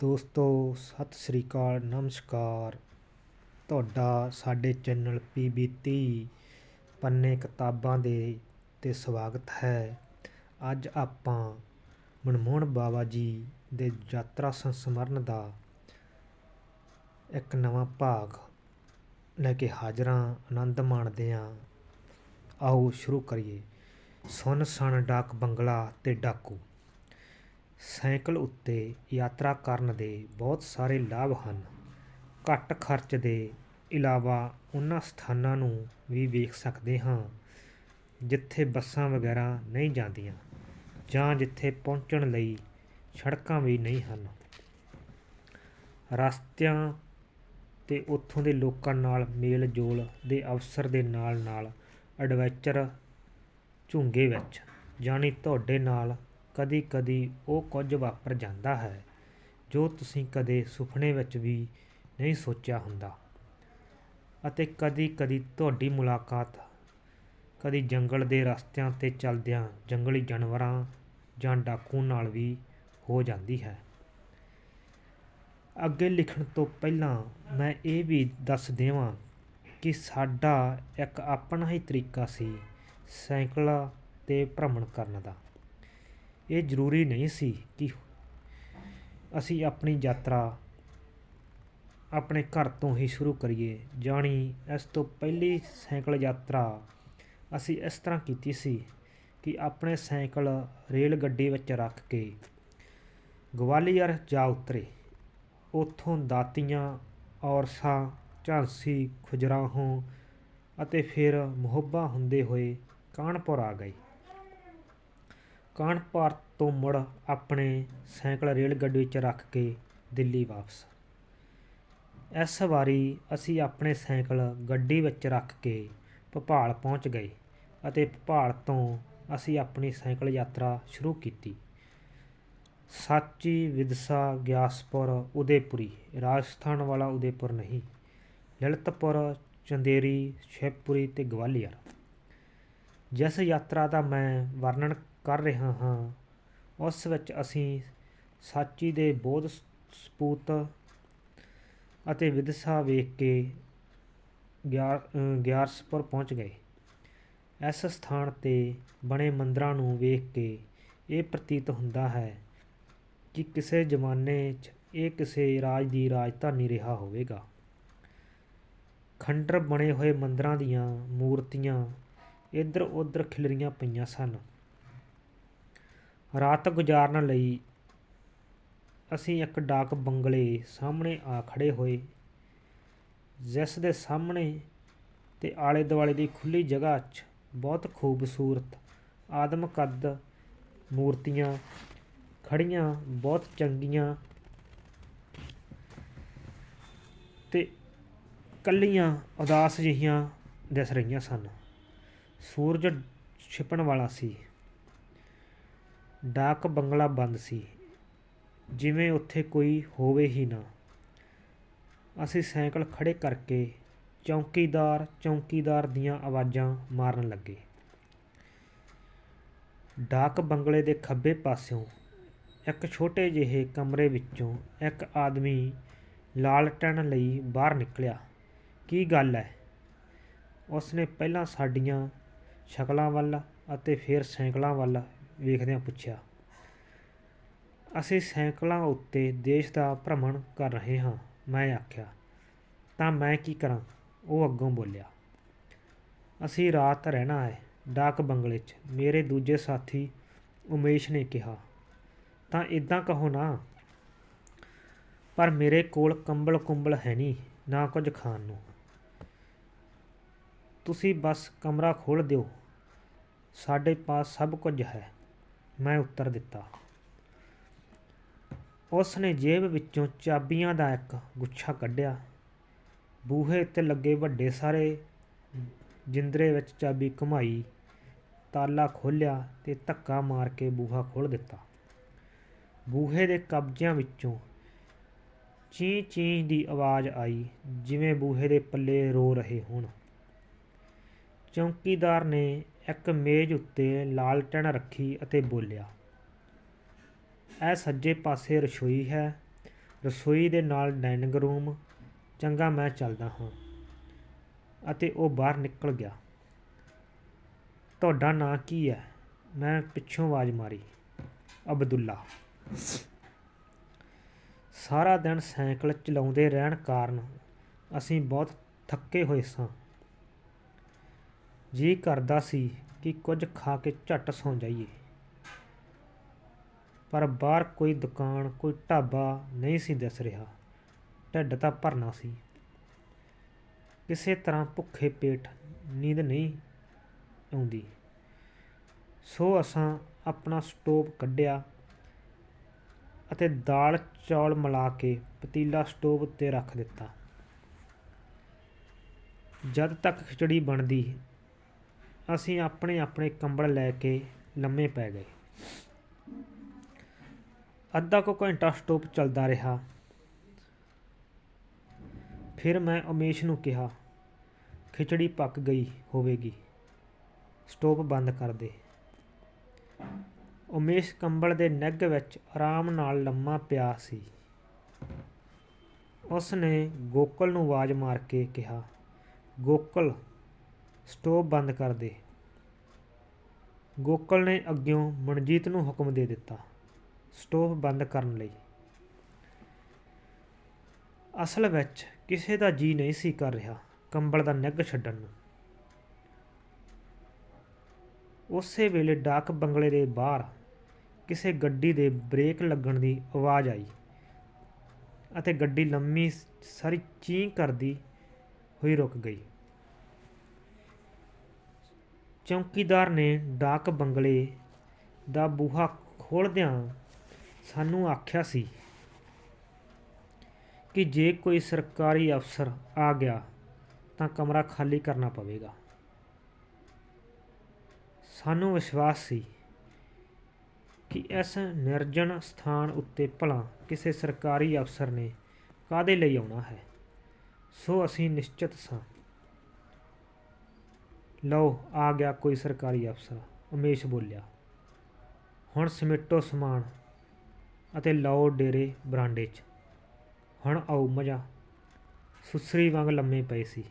ਦੋਸਤੋ, ਸਤਿ ਸ੍ਰੀ ਅਕਾਲ, ਨਮਸਕਾਰ। ਤੁਹਾਡਾ ਸਾਡੇ ਚੈਨਲ ਪੀਬੀ 30 ਪੰਨੇ ਕਿਤਾਬਾਂ ਦੇ ਤੇ ਸਵਾਗਤ ਹੈ। ਅੱਜ ਆਪਾਂ ਮਨਮੋਹਨ ਬਾਬਾ ਜੀ ਦੇ ਯਾਤਰਾ ਸੰਸਮਰਨ ਦਾ ਇੱਕ ਨਵਾਂ ਭਾਗ ਲੈ ਕੇ ਹਾਜ਼ਰਾਂ ਆਨੰਦ ਮਾਣਦੇ ਹਾਂ। ਆਓ ਸ਼ੁਰੂ ਕਰੀਏ। ਸੁਨ ਸਣ ਡਾਕ ਬੰਗਲਾ ਤੇ ਡਾਕੂ। ਸਾਈਕਲ ਉੱਤੇ ਯਾਤਰਾ ਕਰਨ ਦੇ ਬਹੁਤ ਸਾਰੇ ਲਾਭ ਹਨ। ਘੱਟ ਖਰਚ ਦੇ ਇਲਾਵਾ ਉਹਨਾਂ ਸਥਾਨਾਂ ਨੂੰ ਵੀ ਵੇਖ ਸਕਦੇ ਹਾਂ, ਜਿੱਥੇ ਬੱਸਾਂ ਵਗੈਰਾ ਨਹੀਂ ਜਾਂਦੀਆਂ ਜਾਂ ਜਿੱਥੇ ਪਹੁੰਚਣ ਲਈ ਸੜਕਾਂ ਵੀ ਨਹੀਂ ਹਨ। ਰਸਤਿਆਂ ਅਤੇ ਉੱਥੋਂ ਦੇ ਲੋਕਾਂ ਨਾਲ ਮੇਲ ਜੋਲ ਦੇ ਅਵਸਰ ਦੇ ਨਾਲ ਨਾਲ ਐਡਵੈਂਚਰ ਝੁੰਗੇ ਵਿੱਚ, ਜਾਣੀ ਤੁਹਾਡੇ ਨਾਲ ਕਦੀ ਕਦੀ ਉਹ ਕੁਝ ਵਾਪਰ ਜਾਂਦਾ ਹੈ, ਜੋ ਤੁਸੀਂ ਕਦੇ ਸੁਪਨੇ ਵਿੱਚ ਵੀ ਨਹੀਂ ਸੋਚਿਆ ਹੁੰਦਾ। ਅਤੇ ਕਦੀ ਕਦੀ ਤੁਹਾਡੀ ਮੁਲਾਕਾਤ ਕਦੀ ਜੰਗਲ ਦੇ ਰਸਤਿਆਂ 'ਤੇ ਚਲਦਿਆਂ ਜੰਗਲੀ ਜਾਨਵਰਾਂ ਜਾਂ ਡਾਕੂ ਨਾਲ ਵੀ ਹੋ ਜਾਂਦੀ ਹੈ। ਅੱਗੇ ਲਿਖਣ ਤੋਂ ਪਹਿਲਾਂ ਮੈਂ ਇਹ ਵੀ ਦੱਸ ਦੇਵਾਂ ਕਿ ਸਾਡਾ ਇੱਕ ਆਪਣਾ ਹੀ ਤਰੀਕਾ ਸੀ ਸਾਈਕਲਾਂ 'ਤੇ ਭ੍ਰਮਣ ਕਰਨ ਦਾ। ਇਹ ਜ਼ਰੂਰੀ ਨਹੀਂ ਸੀ ਕਿ ਅਸੀਂ ਆਪਣੀ ਯਾਤਰਾ ਆਪਣੇ ਘਰ ਤੋਂ ਹੀ ਸ਼ੁਰੂ ਕਰੀਏ। ਜਾਣੀ ਇਸ ਤੋਂ ਪਹਿਲੀ ਸਾਈਕਲ ਯਾਤਰਾ ਅਸੀਂ ਇਸ ਤਰ੍ਹਾਂ ਕੀਤੀ ਸੀ ਕਿ ਆਪਣੇ ਸਾਈਕਲ ਰੇਲ ਗੱਡੀ ਵਿੱਚ ਰੱਖ ਕੇ ਗਵਾਲੀਅਰ ਜਾ ਉਤਰੇ। ਉੱਥੋਂ ਦਾਤੀਆਂ, ਔਰਸਾਂ, ਝਾਂਸੀ, ਖੁਜਰਾਹੋਂ ਅਤੇ ਫਿਰ ਮੁਹੱਬਾ ਹੁੰਦੇ ਹੋਏ ਕਾਨਪੁਰ ਆ ਗਏ। ਕਾਨਪੁਰ ਤੋਂ ਮੁੜ ਆਪਣੇ ਸਾਈਕਲ ਰੇਲ ਗੱਡੀ ਵਿੱਚ ਰੱਖ ਕੇ ਦਿੱਲੀ ਵਾਪਸ। ਇਸ ਵਾਰੀ ਅਸੀਂ ਆਪਣੇ ਸਾਈਕਲ ਗੱਡੀ ਵਿੱਚ ਰੱਖ ਕੇ ਭੋਪਾਲ ਪਹੁੰਚ ਗਏ ਅਤੇ ਭੋਪਾਲ ਤੋਂ ਅਸੀਂ ਆਪਣੀ ਸਾਈਕਲ ਯਾਤਰਾ ਸ਼ੁਰੂ ਕੀਤੀ। ਸਾਚੀ ਵਿਦਸਾ ਗਿਆਸਪੁਰ ਉਦੈਪੁਰੀ, ਰਾਜਸਥਾਨ ਵਾਲਾ ਉਦੈਪੁਰ ਨਹੀਂ, ਲਲਿਤਪੁਰ, ਚੰਦੇਰੀ ਸ਼ਿਵਪੁਰੀ ਤੇ ਗਵਾਲੀਅਰ। ਜਿਸ ਯਾਤਰਾ ਦਾ ਮੈਂ ਵਰਣਨ ਕਰ ਰਿਹਾ ਹਾਂ। ਉਸ ਵਿੱਚ ਅਸੀਂ ਸਾਚੀ ਦੇ ਬੋਧ ਸਪੂਤ ਅਤੇ ਵਿਦਸਾ ਵੇਖ ਕੇ ਗਿਆਰਸਪੁਰ ਪਹੁੰਚ ਗਏ। ਇਸ ਸਥਾਨ ਤੇ ਬਣੇ ਮੰਦਰਾਂ ਨੂੰ ਵੇਖ ਕੇ ਇਹ ਪ੍ਰਤੀਤ ਹੁੰਦਾ ਹੈ ਕਿ ਕਿਸੇ ਜ਼ਮਾਨੇ 'ਚ ਇਹ ਕਿਸੇ ਰਾਜ ਦੀ ਰਾਜਧਾਨੀ ਰਿਹਾ ਹੋਵੇਗਾ। ਖੰਡਰ ਬਣੇ ਹੋਏ ਮੰਦਰਾਂ ਦੀਆਂ ਮੂਰਤੀਆਂ ਇੱਧਰ ਉੱਧਰ ਖਿਲਰੀਆਂ ਪਈਆਂ ਸਨ। ਰਾਤ ਗੁਜ਼ਾਰਨ ਲਈ ਅਸੀਂ ਇੱਕ ਡਾਕ ਬੰਗਲੇ ਸਾਹਮਣੇ ਆ ਖੜ੍ਹੇ ਹੋਏ। ਜਿਸ ਦੇ ਸਾਹਮਣੇ ਤੇ ਆਲੇ ਦੁਆਲੇ ਦੀ ਖੁੱਲੀ ਜਗ੍ਹਾ 'ਚ ਬਹੁਤ ਖੂਬਸੂਰਤ ਆਦਮ ਕੱਦ ਮੂਰਤੀਆਂ ਖੜੀਆਂ ਬਹੁਤ ਚੰਗੀਆਂ ਤੇ ਕੱਲੀਆਂ ਉਦਾਸ ਜਿਹੀਆਂ ਦਿਸ ਰਹੀਆਂ ਸਨ। ਸੂਰਜ ਛਿਪਣ ਵਾਲਾ ਸੀ। ਡਾਕ ਬੰਗਲਾ ਬੰਦ ਸੀ। ਜਿਵੇਂ ਉੱਥੇ ਕੋਈ ਹੋਵੇ ਹੀ ਨਾ। ਅਸੀਂ ਸਾਈਕਲ ਖੜ੍ਹੇ ਕਰਕੇ ਚੌਕੀਦਾਰ ਚੌਕੀਦਾਰ ਦੀਆਂ ਆਵਾਜ਼ਾਂ ਮਾਰਨ ਲੱਗੇ। ਡਾਕ ਬੰਗਲੇ ਦੇ ਖੱਬੇ ਪਾਸਿਓਂ ਇੱਕ ਛੋਟੇ ਜਿਹੇ ਕਮਰੇ ਵਿੱਚੋਂ ਇੱਕ ਆਦਮੀ ਲਾਲਟਣ ਲਈ ਬਾਹਰ ਨਿਕਲਿਆ। ਕੀ ਗੱਲ ਹੈ ਉਸਨੇ ਪਹਿਲਾਂ ਸਾਡੀਆਂ ਸ਼ਕਲਾਂ ਵੱਲ ਅਤੇ ਫਿਰ ਸਾਈਕਲਾਂ ਵੱਲ ਵੇਖਦਿਆਂ ਪੁੱਛਿਆ, ਅਸੀਂ ਸਾਈਕਲਾਂ ਉੱਤੇ ਦੇਸ਼ ਦਾ ਭ੍ਰਮਣ ਕਰ ਰਹੇ ਹਾਂ। ਮੈਂ ਆਖਿਆ, ਤਾਂ ਮੈਂ ਕੀ ਕਰਾਂ? ਉਹ ਅੱਗੋਂ ਬੋਲਿਆ, ਅਸੀਂ ਰਾਤ ਰਹਿਣਾ ਹੈ ਡਾਕ ਬੰਗਲੇ 'ਚ। ਮੇਰੇ ਦੂਜੇ ਸਾਥੀ ਉਮੇਸ਼ ਨੇ ਕਿਹਾ, ਤਾਂ ਇਦਾਂ ਕਹੋ ਨਾ, ਪਰ ਮੇਰੇ ਕੋਲ ਕੰਬਲ ਕੁੰਬਲ ਹੈ ਨਹੀਂ, ਨਾ ਕੁਝ ਖਾਣ ਨੂੰ। ਤੁਸੀਂ ਬਸ ਕਮਰਾ ਖੋਲ ਦਿਓ। ਸਾਡੇ ਪਾਸ ਸਭ ਕੁਝ ਹੈ। ਮੈਂ ਉੱਤਰ ਦਿੱਤਾ। ਉਸ ਨੇ ਜੇਬ ਵਿੱਚੋਂ ਚਾਬੀਆਂ ਦਾ ਇੱਕ ਗੁੱਛਾ ਕੱਢਿਆ। ਬੂਹੇ ਉੱਤੇ ਲੱਗੇ ਵੱਡੇ ਸਾਰੇ ਜਿੰਦਰੇ ਵਿੱਚ ਚਾਬੀ ਘੁਮਾਈ, ਤਾਲਾ ਖੋਲ੍ਹਿਆ ਤੇ ਧੱਕਾ ਮਾਰ ਕੇ ਬੂਹਾ ਖੋਲ੍ਹ ਦਿੱਤਾ। ਬੂਹੇ ਦੇ ਕਬਜ਼ਿਆਂ ਵਿੱਚੋਂ ਚੀਂ ਚੀਂ ਦੀ ਆਵਾਜ਼ ਆਈ, ਜਿਵੇਂ ਬੂਹੇ ਦੇ ਪੱਲੇ ਰੋ ਰਹੇ ਹੋਣ। ਚੌਕੀਦਾਰ ਨੇ ਇੱਕ ਮੇਜ਼ ਉੱਤੇ ਲਾਲਟਣ ਰੱਖੀ ਅਤੇ ਬੋਲਿਆ, ਇਹ ਸੱਜੇ ਪਾਸੇ ਰਸੋਈ ਹੈ। ਰਸੋਈ ਦੇ ਨਾਲ ਡਾਈਨਿੰਗ ਰੂਮ। ਚੰਗਾ ਮੈਂ ਚੱਲਦਾ ਹਾਂ। ਅਤੇ ਉਹ ਬਾਹਰ ਨਿਕਲ ਗਿਆ। ਤੁਹਾਡਾ ਨਾਂ ਕੀ ਹੈ? ਮੈਂ ਪਿੱਛੋਂ ਆਵਾਜ਼ ਮਾਰੀ, ਅਬਦੁੱਲਾ। ਸਾਰਾ ਦਿਨ ਸਾਈਕਲ ਚਲਾਉਂਦੇ ਰਹਿਣ ਕਾਰਨ ਅਸੀਂ ਬਹੁਤ ਥੱਕੇ ਹੋਏ ਸਾਂ। ਜੀ ਕਰਦਾ ਸੀ ਕਿ ਕੁਝ ਖਾ ਕੇ ਝੱਟ ਸੌਂ ਜਾਈਏ। ਪਰ ਬਾਹਰ ਕੋਈ ਦੁਕਾਨ, ਕੋਈ ਢਾਬਾ ਨਹੀਂ ਸੀ ਦਿਸ ਰਿਹਾ। ਢਿੱਡ ਤਾਂ ਭਰਨਾ ਸੀ। ਕਿਸੇ ਤਰ੍ਹਾਂ ਭੁੱਖੇ ਪੇਟ ਨੀਂਦ ਨਹੀਂ ਆਉਂਦੀ। ਸੋ ਅਸਾਂ ਆਪਣਾ ਸਟੋਵ ਕੱਢਿਆ ਅਤੇ ਦਾਲ, ਚੌਲ ਮਿਲਾ ਕੇ ਪਤੀਲਾ ਸਟੋਵ ਉੱਤੇ ਰੱਖ ਦਿੱਤਾ। ਜਦ ਤੱਕ ਖਿਚੜੀ ਬਣਦੀ ਅਸੀਂ ਆਪਣੇ ਆਪਣੇ ਕੰਬਲ ਲੈ ਕੇ ਲੰਮੇ ਪੈ ਗਏ। ਅੱਧਾ ਕੁ ਘੰਟਾ ਸਟੋਵ ਚੱਲਦਾ ਰਿਹਾ। ਫਿਰ ਮੈਂ ਉਮੇਸ਼ ਨੂੰ ਕਿਹਾ, ਖਿਚੜੀ ਪੱਕ ਗਈ ਹੋਵੇਗੀ। ਸਟੋਵ ਬੰਦ ਕਰ ਦੇ। ਉਮੇਸ਼ ਕੰਬਲ ਦੇ ਨਿੱਘ ਵਿੱਚ ਆਰਾਮ ਨਾਲ ਲੰਮਾ ਪਿਆ ਸੀ। ਉਸ ਨੇ ਗੋਕਲ ਨੂੰ ਆਵਾਜ਼ ਮਾਰ ਕੇ ਕਿਹਾ, ਗੋਕਲ ਸਟੋਵ ਬੰਦ ਕਰ ਦੇ। ਗੋਕਲ ਨੇ ਅੱਗਿਓਂ ਮਨਜੀਤ ਨੂੰ ਹੁਕਮ ਦੇ ਦਿੱਤਾ, ਸਟੋਵ ਬੰਦ ਕਰਨ ਲਈ। ਅਸਲ ਵਿੱਚ ਕਿਸੇ ਦਾ ਜੀ ਨਹੀਂ ਸੀ ਕਰ ਰਿਹਾ, ਕੰਬਲ ਦਾ ਨਿੱਘ ਛੱਡਣ ਨੂੰ। ਉਸੇ ਵੇਲੇ ਡਾਕ ਬੰਗਲੇ ਦੇ ਬਾਹਰ ਕਿਸੇ ਗੱਡੀ ਦੇ ਬ੍ਰੇਕ ਲੱਗਣ ਦੀ ਆਵਾਜ਼ ਆਈ ਅਤੇ ਗੱਡੀ ਲੰਮੀ ਸਾਰੀ ਚੀਂ ਕਰਦੀ ਹੋਈ ਰੁਕ ਗਈ। ਚੌਕੀਦਾਰ ਨੇ ਡਾਕ ਬੰਗਲੇ ਦਾ ਬੂਹਾ ਖੋਲ੍ਹਦਿਆਂ ਸਾਨੂੰ ਆਖਿਆ ਸੀ ਕਿ ਜੇ ਕੋਈ ਸਰਕਾਰੀ ਅਫਸਰ ਆ ਗਿਆ ਤਾਂ ਕਮਰਾ ਖਾਲੀ ਕਰਨਾ ਪਵੇਗਾ। ਸਾਨੂੰ ਵਿਸ਼ਵਾਸ ਸੀ ਕਿ ਇਸ ਨਿਰਜਨ ਸਥਾਨ ਉੱਤੇ ਭਲਾ ਕਿਸੇ ਸਰਕਾਰੀ ਅਫਸਰ ਨੇ ਕਾਦੇ ਲਈ ਆਉਣਾ ਹੈ, ਸੋ ਅਸੀਂ ਨਿਸ਼ਚਿਤ ਸਾਂ ਲਓ, ਆ ਗਿਆ ਕੋਈ ਸਰਕਾਰੀ ਅਫਸਰ। ਉਮੇਸ਼ ਬੋਲਿਆ, ਹੁਣ ਸਮਿਟੋ ਸਮਾਨ ਅਤੇ ਲਓ ਡੇਰੇ ਬਰਾਂਡੇ 'ਚ। ਹੁਣ ਆਉ ਮਜ਼ਾ। ਸੁਸਰੀ ਵਾਂਗ ਲੰਮੇ ਪਏ ਸੀ।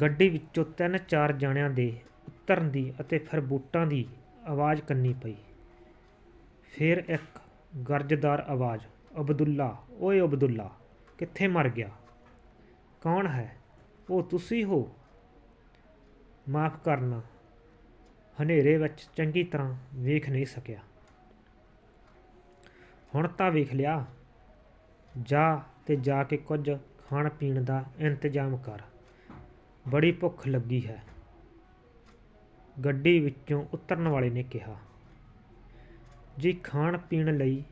ਗੱਡੀ ਵਿੱਚੋਂ ਤਿੰਨ ਚਾਰ ਜਣਿਆਂ ਦੇ ਉਤਰਨ ਦੀ ਅਤੇ ਫਿਰ ਬੂਟਾਂ ਦੀ ਆਵਾਜ਼ ਕੰਨੀ ਪਈ। ਫਿਰ ਇੱਕ ਗਰਜਦਾਰ ਆਵਾਜ਼, ਅਬਦੁੱਲਾ, ਓਏ ਅਬਦੁੱਲਾ, ਕਿੱਥੇ ਮਰ ਗਿਆ? ਕੌਣ ਹੈ? ਉਹ ਤੁਸੀਂ ਹੋ। ਮਾਫ ਕਰਨਾ। ਹਨੇਰੇ ਵਿੱਚ ਚੰਗੀ ਤਰ੍ਹਾਂ ਵੇਖ ਨਹੀਂ ਸਕਿਆ। ਹੁਣ ਤਾਂ ਵੇਖ ਲਿਆ। ਜਾ ਤੇ ਜਾ ਕੇ ਕੁਝ ਖਾਣ ਪੀਣ ਦਾ ਇੰਤਜ਼ਾਮ ਕਰ। ਬੜੀ ਭੁੱਖ ਲੱਗੀ ਹੈ। ਗੱਡੀ ਵਿੱਚੋਂ ਉਤਰਨ ਵਾਲੇ ਨੇ ਕਿਹਾ, ਜੀ, ਖਾਣ ਪੀਣ ਲਈ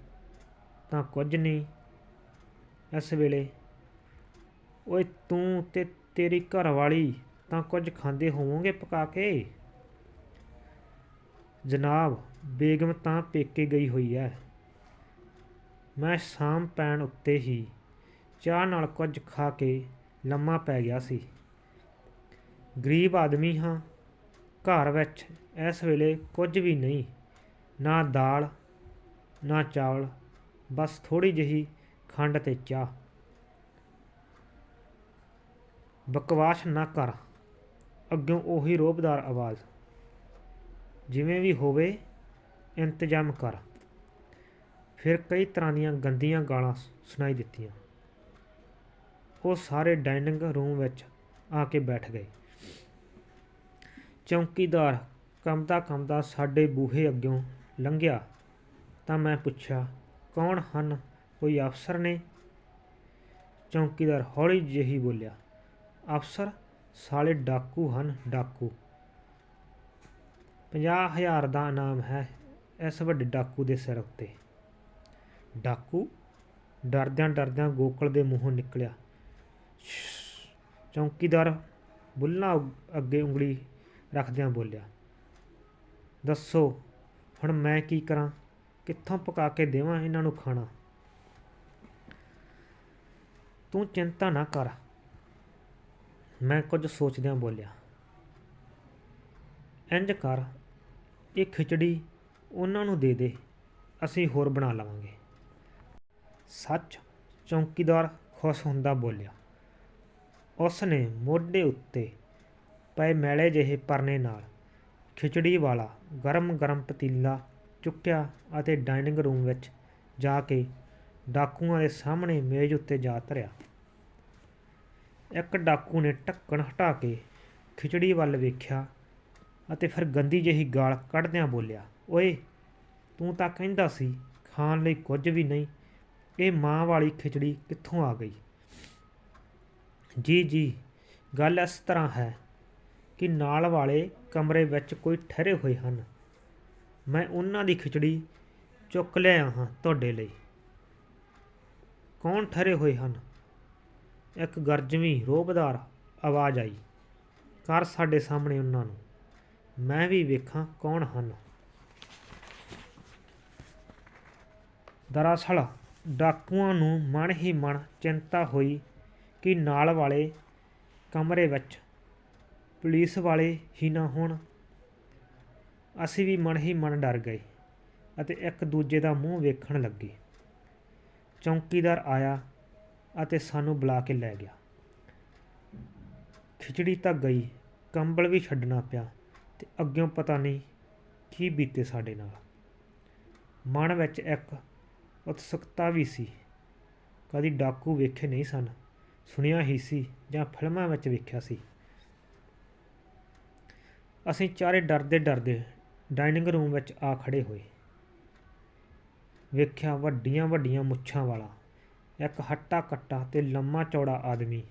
ਤਾਂ ਕੁਝ ਨਹੀਂ। ਇਸ ਵੇਲੇ ਓਏ ਤੂੰ ਤੇ ਤੇਰੀ ਘਰਵਾਲੀ ਤਾਂ ਕੁਝ ਖਾਂਦੇ ਹੋਵੋਗੇ ਪਕਾ ਕੇ? ਜਨਾਬ, ਬੇਗਮ ਤਾਂ ਪੇਕੇ ਗਈ ਹੋਈ ਹੈ ਮੈਂ ਸ਼ਾਮ ਪੈਣ ਉੱਤੇ ਹੀ ਚਾਹ ਨਾਲ ਕੁਝ ਖਾ ਕੇ ਲੰਮਾ ਪੈ ਗਿਆ ਸੀ। ਗਰੀਬ ਆਦਮੀ ਹਾਂ, ਘਰ ਵਿੱਚ ਇਸ ਵੇਲੇ ਕੁਝ ਵੀ ਨਹੀਂ, ਨਾ ਦਾਲ, ਨਾ ਚਾਵਲ ਬਸ ਥੋੜੀ ਜਿਹੀ ਖੰਡ ਤੇ ਚਾਹ। ਬਕਵਾਸ ਨਾ ਕਰ। ਅੱਗੋਂ ਉਹੀ ਰੋਬਦਾਰ ਆਵਾਜ਼, ਜਿਵੇਂ ਵੀ ਹੋਵੇ, ਇੰਤਜ਼ਾਮ ਕਰ। ਫਿਰ ਕਈ ਤਰ੍ਹਾਂ ਦੀਆਂ ਗੰਦੀਆਂ ਗਾਲਾਂ ਸੁਣਾਈ ਦਿੱਤੀਆਂ। ਉਹ ਸਾਰੇ ਡਾਈਨਿੰਗ ਰੂਮ ਵਿੱਚ ਆ ਕੇ ਬੈਠ ਗਏ। ਚੌਕੀਦਾਰ ਕੰਮਦਾ ਕੰਮਦਾ ਸਾਡੇ ਬੂਹੇ ਅੱਗਿਓਂ ਲੰਘਿਆ। ਤਾਂ ਮੈਂ ਪੁੱਛਿਆ, ਕੌਣ ਹਨ? ਕੋਈ ਅਫਸਰ ਨੇ? ਚੌਕੀਦਾਰ ਹੌਲੀ ਜਿਹੀ ਬੋਲਿਆ ਅਫਸਰ ਸਾਲੇ ਡਾਕੂ ਹਨ, ਡਾਕੂ। ਪੰਜਾਹ ਹਜ਼ਾਰ ਦਾ ਇਨਾਮ ਹੈ ਇਸ ਵੱਡੇ ਡਾਕੂ ਦੇ ਸਿਰ ਉੱਤੇ। ਡਾਕੂ ਡਰਦਿਆਂ ਡਰਦਿਆਂ ਗੋਕਲ ਦੇ ਮੂੰਹੋਂ ਨਿਕਲਿਆ। ਚੌਂਕੀਦਾਰ ਬੁੱਲਾਂ ਅੱਗੇ ਉਂਗਲੀ ਰੱਖਦਿਆਂ ਬੋਲਿਆ, ਦੱਸੋ, ਹੁਣ ਮੈਂ ਕੀ ਕਰਾਂ? ਕਿੱਥੋਂ ਪਕਾ ਕੇ ਦੇਵਾਂ ਇਹਨਾਂ ਨੂੰ ਖਾਣਾ? ਤੂੰ ਚਿੰਤਾ ਨਾ ਕਰ ਮੈਂ ਕੁਝ ਸੋਚਦਿਆਂ ਬੋਲਿਆ, ਇੰਜ ਕਰ, ਇਹ ਖਿਚੜੀ ਉਹਨਾਂ ਨੂੰ ਦੇ ਦੇ, ਅਸੀਂ ਹੋਰ ਬਣਾ ਲਵਾਂਗੇ। ਸੱਚ ਚੌਂਕੀਦਾਰ ਖੁਸ਼ ਹੁੰਦਾ ਬੋਲਿਆ। ਉਸ ਨੇ ਮੋਢੇ ਉੱਤੇ ਪਏ ਮੈਲੇ ਜਿਹੇ ਪਰਨੇ ਨਾਲ ਖਿਚੜੀ ਵਾਲਾ ਗਰਮ ਗਰਮ ਪਤੀਲਾ ਚੁੱਕਿਆ ਅਤੇ ਡਾਈਨਿੰਗ ਰੂਮ ਵਿੱਚ ਜਾ ਕੇ ਡਾਕੂਆਂ ਦੇ ਸਾਹਮਣੇ ਮੇਜ਼ ਉੱਤੇ ਜਾ ਧਰਿਆ। ਇੱਕ ਡਾਕੂ ਨੇ ਢੱਕਣ ਹਟਾ ਕੇ ਖਿਚੜੀ ਵੱਲ ਵੇਖਿਆ ਅਤੇ ਫਿਰ ਗੰਦੀ ਜਿਹੀ ਗਾਲ ਕੱਢਦਿਆਂ ਬੋਲਿਆ, ਓਏ, ਤੂੰ ਤਾਂ ਕਹਿੰਦਾ ਸੀ ਖਾਣ ਲਈ ਕੁਝ ਵੀ ਨਹੀਂ, ਇਹ ਮਾਂ ਵਾਲੀ ਖਿਚੜੀ ਕਿੱਥੋਂ ਆ ਗਈ? ਜੀ ਜੀ, ਗੱਲ ਇਸ ਤਰ੍ਹਾਂ ਹੈ ਕਿ ਨਾਲ ਵਾਲੇ ਕਮਰੇ ਵਿੱਚ ਕੋਈ ਠਹਿਰੇ ਹੋਏ ਹਨ। ਮੈਂ ਉਹਨਾਂ ਦੀ ਖਿਚੜੀ ਚੁੱਕ ਲਿਆ ਹਾਂ ਤੁਹਾਡੇ ਲਈ। ਕੌਣ ਠਹਿਰੇ ਹੋਏ ਹਨ? ਇੱਕ ਗਰਜਵੀਂ ਰੋਬਦਾਰ ਆਵਾਜ਼ ਆਈ। ਕਰ ਸਾਡੇ ਸਾਹਮਣੇ ਉਹਨਾਂ ਨੂੰ। ਮੈਂ ਵੀ ਵੇਖਾਂ ਕੌਣ ਹਨ। ਦਰਅਸਲ ਡਾਕੂਆਂ ਨੂੰ ਮਨ ਹੀ ਮਨ ਚਿੰਤਾ ਹੋਈ ਕਿ ਨਾਲ ਵਾਲੇ ਕਮਰੇ ਵਿੱਚ ਪੁਲਿਸ ਵਾਲੇ ਹੀ ਨਾ ਹੋਣ। ਅਸੀਂ ਵੀ ਮਨ ਹੀ ਮਨ ਡਰ ਗਏ ਅਤੇ ਇੱਕ ਦੂਜੇ ਦਾ ਮੂੰਹ ਵੇਖਣ ਲੱਗੇ। ਚੌਂਕੀਦਾਰ ਆਇਆ ਅਤੇ ਸਾਨੂੰ ਬੁਲਾ ਕੇ ਲੈ ਗਿਆ। ਖਿਚੜੀ ਤਾਂ ਗਈ, ਕੰਬਲ ਵੀ ਛੱਡਣਾ ਪਿਆ ਤੇ ਅੱਗਿਓਂ ਪਤਾ ਨਹੀਂ ਕੀ ਬੀਤੇ ਸਾਡੇ ਨਾਲ। ਮਨ ਵਿੱਚ ਇੱਕ ਉਤਸੁਕਤਾ ਵੀ ਸੀ। ਕਦੀ ਡਾਕੂ ਵੇਖੇ ਨਹੀਂ ਸਨ, ਸੁਣਿਆ ਹੀ ਸੀ ਜਾਂ ਫਿਲਮਾਂ ਵਿੱਚ ਵੇਖਿਆ ਸੀ। ਅਸੀਂ ਚਾਰੇ ਡਰਦੇ ਡਰਦੇ ਡਾਈਨਿੰਗ ਰੂਮ ਵਿੱਚ ਆ ਖੜੇ ਹੋਏ। ਵੇਖਿਆ ਵੱਡੀਆਂ ਵੱਡੀਆਂ ਮੁੱਛਾਂ ਵਾਲਾ ਇੱਕ ਹੱਟਾ ਕੱਟਾ ਤੇ ਲੰਮਾ ਚੌੜਾ ਆਦਮੀ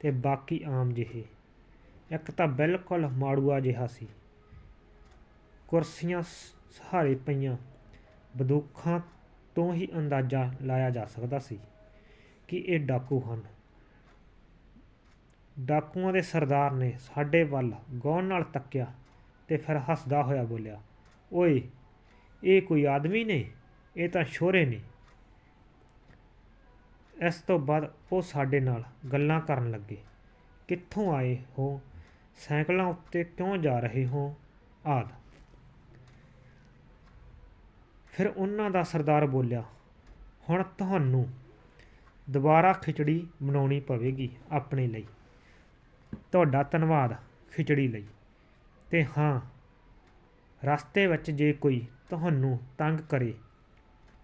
ਤੇ ਬਾਕੀ ਆਮ ਜਿਹੇ। ਇੱਕ ਤਾਂ ਬਿਲਕੁਲ ਮਾੜੂਆ ਜਿਹਾ ਸੀ। ਕੁਰਸੀਆਂ ਸਹਾਰੇ ਪਈਆਂ। ਬੰਦੂਕਾਂ ਤੋਂ ਹੀ ਅੰਦਾਜ਼ਾ ਲਾਇਆ ਜਾ ਸਕਦਾ ਸੀ ਕਿ ਇਹ ਡਾਕੂ ਹਨ। ਡਾਕੂਆਂ ਦੇ ਸਰਦਾਰ ਨੇ ਸਾਡੇ ਵੱਲ ਗੌਰ ਨਾਲ ਤੱਕਿਆ ਤੇ ਫਿਰ ਹੱਸਦਾ ਹੋਇਆ ਬੋਲਿਆ, ਓਏ, ਇਹ ਕੋਈ ਆਦਮੀ ਨੇ? ਇਹ ਤਾਂ ਸ਼ੋਰੇ ਨੇ। ਇਸ ਤੋਂ ਬਾਅਦ ਉਹ ਸਾਡੇ ਨਾਲ ਗੱਲਾਂ ਕਰਨ ਲੱਗੇ। ਕਿੱਥੋਂ ਆਏ ਹੋ? ਸਾਈਕਲਾਂ ਉੱਤੇ ਕਿਉਂ ਜਾ ਰਹੇ ਹੋ? ਆਦਿ। ਫਿਰ ਉਹਨਾਂ ਦਾ ਸਰਦਾਰ ਬੋਲਿਆ, ਹੁਣ ਤੁਹਾਨੂੰ ਦੁਬਾਰਾ ਖਿਚੜੀ ਬਣਾਉਣੀ ਪਵੇਗੀ ਆਪਣੇ ਲਈ। ਤੁਹਾਡਾ ਧੰਨਵਾਦ ਖਿਚੜੀ ਲਈ। ਤੇ ਹਾਂ, ਰਸਤੇ ਵਿੱਚ ਜੇ ਕੋਈ ਤੁਹਾਨੂੰ ਤੰਗ ਕਰੇ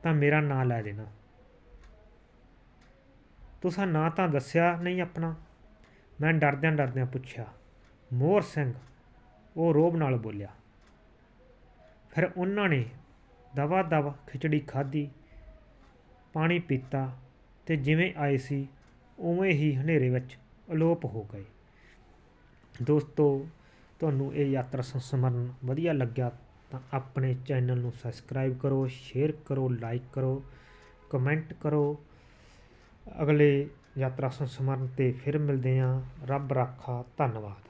ਤਾਂ ਮੇਰਾ ਨਾਂ ਲੈ ਦੇਣਾ। ਤੁਸੀਂ ਨਾਂ ਤਾਂ ਦੱਸਿਆ ਨਹੀਂ ਆਪਣਾ। ਮੈਂ ਡਰਦਿਆਂ ਡਰਦਿਆਂ ਪੁੱਛਿਆ, ਮੋਹਰ ਸਿੰਘ, ਉਹ ਰੋਬ ਨਾਲ ਬੋਲਿਆ। ਫਿਰ ਉਹਨਾਂ ਨੇ ਦਵਾ ਦਵਾ ਖਿਚੜੀ ਖਾਧੀ, ਪਾਣੀ ਪੀਤਾ ਤੇ ਜਿਵੇਂ ਆਏ ਸੀ, ਉਵੇਂ ਹੀ ਹਨੇਰੇ ਵਿੱਚ ਅਲੋਪ ਹੋ ਗਏ। ਦੋਸਤੋ, ਤੁਹਾਨੂੰ ਇਹ ਯਾਤਰਾ ਸੰਸਮਰਨ ਵਧੀਆ ਲੱਗਿਆ ਤਾਂ ਆਪਣੇ ਚੈਨਲ ਨੂੰ ਸਬਸਕ੍ਰਾਈਬ ਕਰੋ ਸ਼ੇਅਰ ਕਰੋ ਲਾਈਕ ਕਰੋ ਕਮੈਂਟ ਕਰੋ। ਅਗਲੇ ਯਾਤਰਾ ਸੰਸਮਰਨ ਤੇ ਫਿਰ ਮਿਲਦੇ ਹਾਂ। ਰੱਬ ਰਾਖਾ। ਧੰਨਵਾਦ।